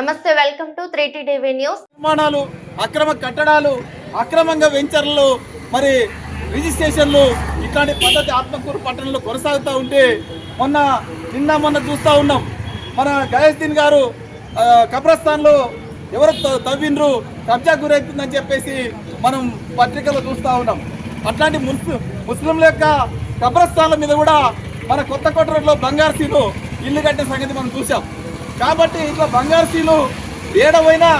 నమస్తే welcome to three TV news. నిర్మాణాలు అక్రమ కట్టడాలు అక్రమంగా వెంచర్లు మరి రిజిస్ట్రేషన్లు ఇట్లాంటి పద్ధతి ఆత్మకూరు పట్టణంలో కొనసాగుతూ ఉంటే మొన్న నిన్న మొన్న చూస్తూ ఉన్నాం. మన గయేద్దీన్ గారు కబ్రస్థాన్లో ఎవరు త- తవ్విండ్రు కబ్జా గురవుతుందని చెప్పేసి మనం పత్రికలో చూస్తూ ఉన్నాం. అట్లాంటి ముస్లిం ముస్లింల యొక్క కబ్రస్థాన్ల మీద కూడా మన కొత్త కోటలో బంగారు సీను ఇల్లు కట్టే సంగతి మనం చూసాం కాబట్టి ఇట్లా బంగారు సీలు ఏడవైనా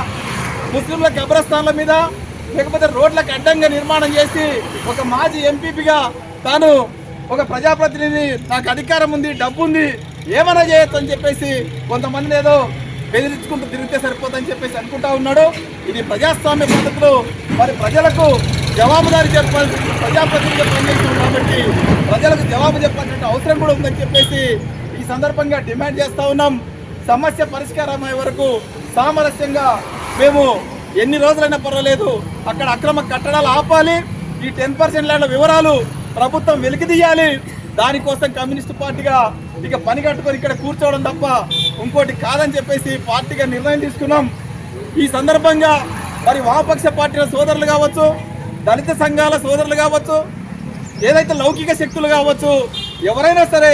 ముస్లింల కబ్రస్థాన్ల మీద లేకపోతే రోడ్లకు అడ్డంగా నిర్మాణం చేసి ఒక మాజీ ఎంపీపీగా తాను ఒక ప్రజాప్రతినిధి నాకు అధికారం ఉంది డబ్బు ఉంది ఏమైనా చేయొచ్చు అని చెప్పేసి కొంతమంది ఏదో బెదిరించుకుంటూ తిరిగితే సరిపోతుందని చెప్పేసి అనుకుంటా ఉన్నాడు. ఇది ప్రజాస్వామ్య పద్ధతులు. మరి ప్రజలకు జవాబుదారీ చెప్పాల్సి ప్రజాప్రతినిధిగా పనిచేస్తున్నాం కాబట్టి ప్రజలకు జవాబు చెప్పాల్సిన అవసరం కూడా ఉందని చెప్పేసి ఈ సందర్భంగా డిమాండ్ చేస్తా ఉన్నాం. సమస్య పరిష్కారం అయ్యే వరకు సామరస్యంగా మేము ఎన్ని రోజులైనా పర్వాలేదు. అక్కడ అక్రమ కట్టడాలు ఆపాలి. ఈ టెన్ పర్సెంట్ ల్యాండ్ వివరాలు ప్రభుత్వం వెలికితీయాలి దానికోసం కమ్యూనిస్ట్ పార్టీగా ఇక పని కట్టుకొని ఇక్కడ కూర్చోవడం తప్ప ఇంకోటి కాదని చెప్పేసి పార్టీగా నిర్ణయం తీసుకున్నాం. ఈ సందర్భంగా మరి వామపక్ష పార్టీల సోదరులు కావచ్చు దళిత సంఘాల సోదరులు కావచ్చు ఏదైతే లౌకిక శక్తులు కావచ్చు ఎవరైనా సరే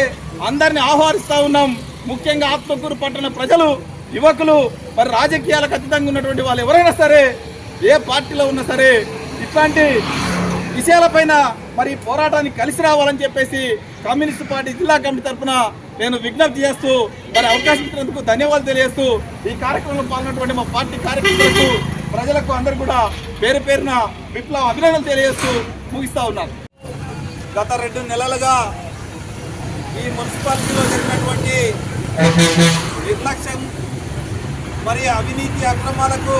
అందరిని ఆహ్వానిస్తూ ఉన్నాం. ముఖ్యంగా ఆత్మకూరు పట్టణ ప్రజలు యువకులు మరి రాజకీయాలకు అతీతంగా ఉన్నటువంటి వాళ్ళు ఎవరైనా సరే ఏ పార్టీలో ఉన్నా సరే ఇట్లాంటి విషయాలపైన మరి పోరాటానికి కలిసి రావాలని చెప్పేసి కమ్యూనిస్ట్ పార్టీ జిల్లా కమిటీ తరఫున నేను విజ్ఞప్తి చేస్తూ మరి అవకాశం ఇచ్చినందుకు ధన్యవాదాలు తెలియజేస్తూ ఈ కార్యక్రమంలో పాల్గొన్నటువంటి మా పార్టీ కార్యకర్తలకు ప్రజలకు అందరూ కూడా పేరు పేరున విప్లవ అభినందనలు తెలియజేస్తూ ముగిస్తా ఉన్నారు గత రెండు నెలలుగా ఈ మున్సిపాలిటీలో జరిగినటువంటి నిర్లక్ష్యం మరి అవినీతి అక్రమాలకు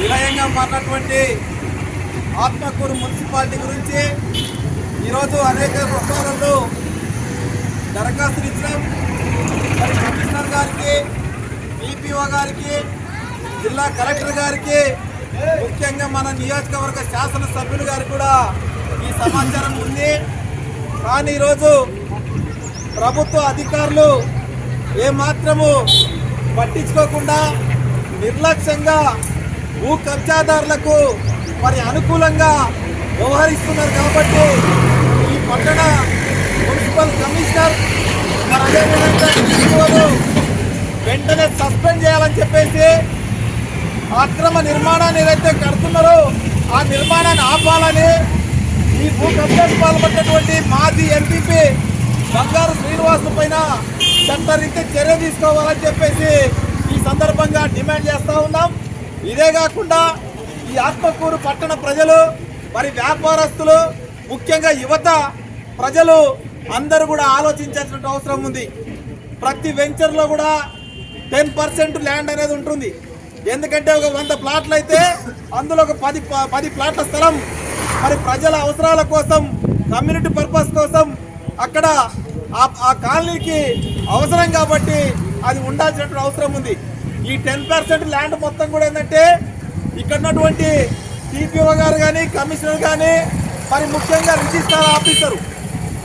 నిలయంగా మారినటువంటి ఆత్మకూరు మున్సిపాలిటీ గురించి ఈరోజు అనేక ప్రపోజలు దరఖాస్తులు ఇచ్చినాం. మరి కమిషనర్ గారికి డిపిఓ గారికి జిల్లా కలెక్టర్ గారికి ముఖ్యంగా మన నియోజకవర్గ శాసనసభ్యులు గారికి కూడా ఈ సమాచారం ఉంది. కానీ ఈరోజు ప్రభుత్వ అధికారులు ఏమాత్రము పట్టించుకోకుండా నిర్లక్ష్యంగా భూ కబ్జాదారులకు మరి అనుకూలంగా వ్యవహరిస్తున్నారు కాబట్టి ఈ పట్టణ మున్సిపల్ కమిషనర్ మరి అదేవిధంగా DPO వెంటనే సస్పెండ్ చేయాలని చెప్పేసి అక్రమ నిర్మాణాన్ని ఏదైతే కడుతున్నారో ఆ నిర్మాణాన్ని ఆపాలని ఈ భూ కబ్జాకు పాల్పడినటువంటి మాజీ ఎంపీపీ బంగారు శ్రీనివాసుల పైన చట్టరీత్యా చర్య తీసుకోవాలని చెప్పేసి ఈ సందర్భంగా డిమాండ్ చేస్తూ ఉన్నాం. ఇదే కాకుండా ఈ ఆత్మకూరు పట్టణ ప్రజలు మరి వ్యాపారస్తులు ముఖ్యంగా యువత ప్రజలు అందరూ కూడా ఆలోచించాల్సిన అవసరం ఉంది. ప్రతి వెంచర్లో కూడా టెన్ పర్సెంట్ ల్యాండ్ అనేది ఉంటుంది. ఎందుకంటే ఒక వంద ప్లాట్లు అయితే అందులో ఒక పది పది ప్లాట్ల స్థలం. మరి ప్రజల అవసరాల కోసం కమ్యూనిటీ పర్పస్ కోసం అక్కడ ఆ- ఆ కాలనీకి అవసరం కాబట్టి అది ఉండాల్సినటువంటి అవసరం ఉంది. ఈ టెన్ పర్సెంట్ ల్యాండ్ మొత్తం కూడా ఏంటంటే ఇక్కడ ఉన్నటువంటి టీపీఓ గారు కానీ కమిషనర్ కానీ మరి ముఖ్యంగా రిజిస్ట్రార్ ఆఫీసరు.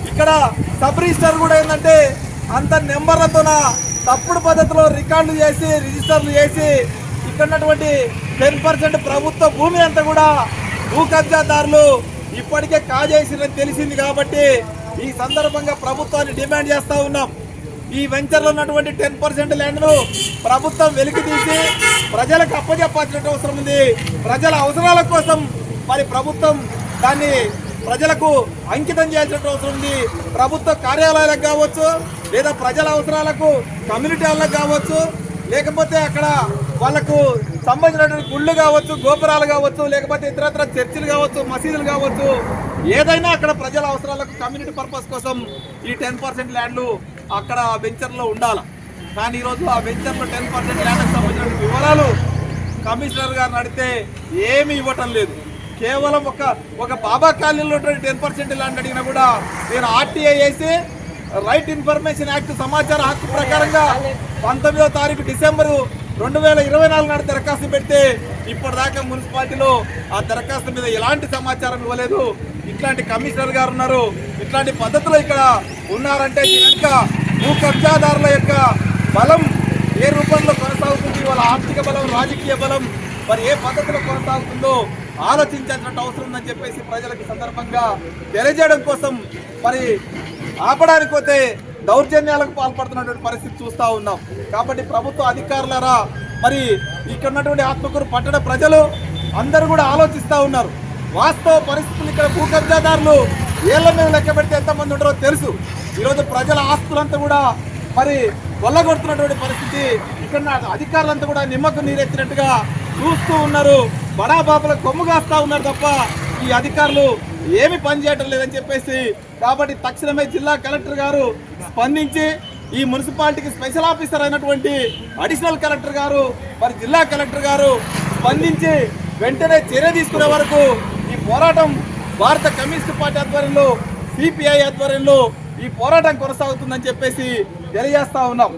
ఇక్కడ సబ్ రిజిస్టర్ కూడా ఏంటంటే అంత నెంబర్లతోన తప్పుడు పద్ధతిలో రికార్డులు చేసి రిజిస్టర్లు చేసి ఇక్కడ ఉన్నటువంటి టెన్ పర్సెంట్ ప్రభుత్వ భూమి అంతా కూడా భూ కబ్జాదారులు ఇప్పటికే కాజేసిరని తెలిసింది కాబట్టి ఈ సందర్భంగా ప్రభుత్వాన్ని డిమాండ్ చేస్తూ ఉన్నాం. ఈ వెంచర్లో ఉన్నటువంటి టెన్ పర్సెంట్ ల్యాండ్ను ప్రభుత్వం వెలికి తీసి ప్రజలకు అప్పచెప్పాల్సిన అవసరం ఉంది. ప్రజల అవసరాల కోసం మరి ప్రభుత్వం దాన్ని ప్రజలకు అంకితం చేయాల్సిన అవసరం ఉంది. ప్రభుత్వ కార్యాలయాలకు కావచ్చు లేదా ప్రజల అవసరాలకు కమ్యూనిటీ వాళ్ళకు కావచ్చు లేకపోతే అక్కడ వాళ్ళకు సంబంధించినటువంటి గుళ్ళు కావచ్చు గోపురాలు కావచ్చు లేకపోతే ఇతరత్ర చర్చిలు కావచ్చు మసీదులు కావచ్చు ఏదైనా అక్కడ ప్రజల అవసరాలకు కమ్యూనిటీ పర్పస్ కోసం ఈ టెన్ పర్సెంట్ ల్యాండ్లు అక్కడ వెంచర్లో ఉండాలి. కానీ ఈరోజు ఆ వెంచర్లో టెన్ పర్సెంట్ ల్యాండ్కి సంబంధించిన వివరాలు కమిషనర్ గారు నడితే ఏమీ ఇవ్వటం లేదు. కేవలం ఒక ఒక బాబా కాలనీలో టెన్ పర్సెంట్ ల్యాండ్ అడిగినా కూడా నేను ఆర్టీఐ వేసి రైట్ ఇన్ఫర్మేషన్ యాక్ట్ సమాచార హక్కు ప్రకారంగా పంతొమ్మిదో తారీఖు డిసెంబరు రెండు వేల ఇరవై నాలుగు నాడు దరఖాస్తు పెడితే ఇప్పటిదాకా మున్సిపాలిటీలో ఆ దరఖాస్తు మీద ఎలాంటి సమాచారం ఇవ్వలేదు. ఇట్లాంటి కమిషనర్ గారు ఉన్నారు. ఇట్లాంటి పద్ధతులు ఇక్కడ ఉన్నారంటే ఇంకా భూ కబ్జాదారుల యొక్క బలం ఏ రూపంలో కొనసాగుతుంది వాళ్ళ ఆర్థిక బలం రాజకీయ బలం మరి ఏ పద్ధతిలో కొనసాగుతుందో ఆలోచించాల్సిన అవసరం ఉందని చెప్పేసి ప్రజలకు సందర్భంగా తెలియజేయడం కోసం మరి ఆపడానికి పోతే దౌర్జన్యాలకు పాల్పడుతున్నటువంటి పరిస్థితి చూస్తూ ఉన్నాం. కాబట్టి ప్రభుత్వ అధికారులరా మరి ఇక్కడ ఉన్నటువంటి ఆత్మకూరు పట్టణ ప్రజలు అందరూ కూడా ఆలోచిస్తూ ఉన్నారు. వాస్తవ పరిస్థితులు ఇక్కడ భూ కబ్జాదారులు ఏళ్ళ మీద లెక్క పెడితే ఎంతమంది ఉంటారో తెలుసు. ఈరోజు ప్రజల ఆస్తులంతా కూడా మరి కొల్లగొడుతున్నటువంటి పరిస్థితి. ఇక్కడ అధికారులంతా కూడా నిమ్మకు నీరెత్తినట్టుగా చూస్తూ ఉన్నారు. బడా బాబుల కొమ్ము కాస్తా ఉన్నారు తప్ప ఈ అధికారులు ఏమి పని చేయటం లేదని చెప్పేసి కాబట్టి తక్షణమే జిల్లా కలెక్టర్ గారు స్పందించి ఈ మున్సిపాలిటీకి స్పెషల్ ఆఫీసర్ అయినటువంటి అడిషనల్ కలెక్టర్ గారు మరి జిల్లా కలెక్టర్ గారు స్పందించి వెంటనే చర్య తీసుకునే వరకు ఈ పోరాటం భారత కమ్యూనిస్ట్ పార్టీ ఆధ్వర్యంలో సిపిఐ ఆధ్వర్యంలో ఈ పోరాటం కొనసాగుతుందని చెప్పేసి తెలియజేస్తా ఉన్నాం.